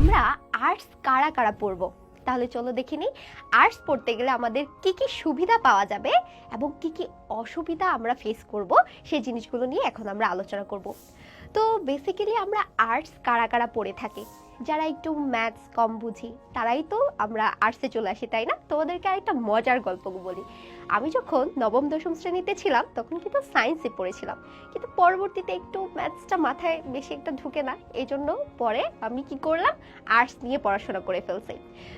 আমরা আর্টস কারা কারা পড়ব? তাহলে চলো দেখে নিই আর্টস পড়তে গেলে আমাদের কি কি সুবিধা পাওয়া যাবে এবং কি কি অসুবিধা আমরা ফেস করব, সেই জিনিসগুলো নিয়ে এখন আমরা আলোচনা করব। তো বেসিক্যালি আমরা আর্টস কারা কারা পড়ে থাকি? যারা একটু ম্যাথস কম বুঝি, তারাই তো আমরা আর্টসে চলে আসি, তাই না? তোমাদেরকে আরেকটা মজার গল্প বলি। আমি যখন নবম, দশম শ্রেণীতে ছিলাম, তখন কিন্তু সায়েন্সে পড়েছিলাম। কিন্তু পরবর্তীতে একটু ম্যাথসটা মাথায় বেশি একটা ঢুকে না এই জন্য পরে আমি কি করলাম? আর্টস নিয়ে পড়াশোনা করে ফেলছি।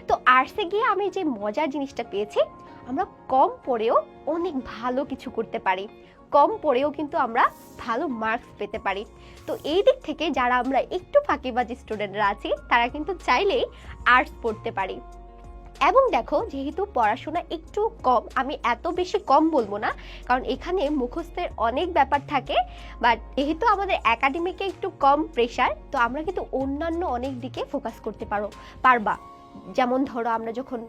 তো আর্টসে গিয়ে আমি যে মজার জিনিসটা পেয়েছি আমরা কম পড়েও অনেক ভালো কিছু করতে পারি। কম পড়েও কিন্তু আমরা ভালো মার্কস পেতে পারি। তো এই দিক থেকে যারা আমরা একটু ফাঁকিবাজি স্টুডেন্টরা আছি, তারা কিন্তু চাইলেই আর্টস পড়তে পারি। এবং দেখো, যেহেতু পড়াশোনা একটু কম, আমি এত বেশি কম বলব না, কারণ এখানে মুখস্থের অনেক ব্যাপার থাকে বাট যেহেতু আমাদের একাডেমিকে একটু কম প্রেশার তো আমরা কিন্তু অন্যান্য অনেক দিকে ফোকাস করতে পারো, পারবা। যেমন ধরো, আমরা যখন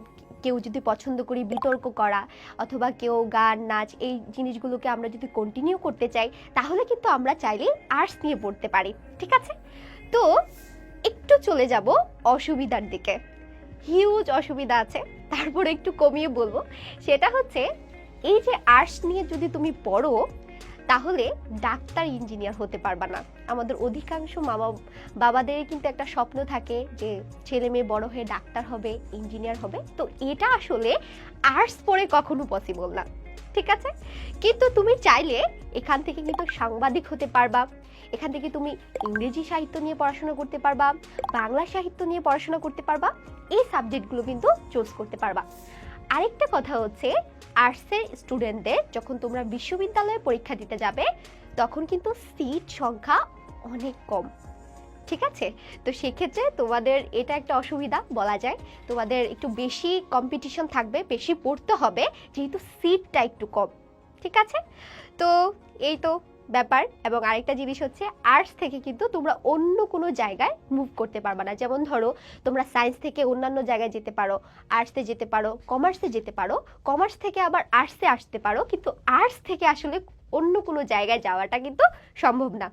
কেউ যদি পছন্দ করি বিতর্ক করা অথবা কেউ গান, নাচ এই জিনিসগুলোকে আমরা যদি কন্টিনিউ করতে চাই, তাহলে কিন্তু আমরা চাইলে আর্টস নিয়ে পড়তে পারি, ঠিক আছে? তো একটু চলে যাব অসুবিধার দিকে। হিউজ অসুবিধা আছে, তারপরে একটু কমিয়ে বলব। সেটা হচ্ছে, এই যে আর্টস নিয়ে যদি তুমি পড়ো তাহলে ডাক্তার, ইঞ্জিনিয়ার হতে পারবা না। আমাদের অধিকাংশ মামা বাবাদের কিন্তু একটা স্বপ্ন থাকে যে ছেলে মেয়ে বড় হয়ে ডাক্তার হবে, ইঞ্জিনিয়ার হবে। তো এটা আসলে আর্টস পড়ে কখনো পসিবল না। ঠিক আছে? কিন্তু তুমি চাইলে এখান থেকে কিন্তু সাংবাদিক হতে পারবা। এখান থেকে তুমি ইংরেজি সাহিত্য নিয়ে পড়াশোনা করতে পারবা, বাংলা সাহিত্য নিয়ে পড়াশোনা করতে পারবা। এই সাবজেক্টগুলো কিন্তু চুজ করতে পারবা। আরেকটা কথা হচ্ছে আর্টসের স্টুডেন্টদের যখন তোমরা বিশ্ববিদ্যালয়ে পরীক্ষা দিতে যাবে, তখন কিন্তু সিট সংখ্যা অনেক কম। ঠিক আছে? তো সেক্ষেত্রে তোমাদের এটা একটা অসুবিধা বলা যায়। তোমাদের একটু বেশি কম্পিটিশন থাকবে, বেশি পড়তে হবে, যেহেতু সিটটা একটু কম। ঠিক আছে? তো এই তো ব্যাপার এবং আরেকটা জিনিস হচ্ছে আর্টস থেকে কিন্তু তোমরা অন্য কোনো জায়গায় মুভ করতে পারবে না। যেমন ধরো, তোমরা সায়েন্স থেকে অন্যান্য জায়গায় যেতে পারো আর্টসে যেতে পারো কমার্সে যেতে পারো কমার্স থেকে আবার আর্টসে আসতে পারো, কিন্তু আর্টস থেকে আসলে অন্য কোনো জায়গায় যাওয়াটা কিন্তু সম্ভব না।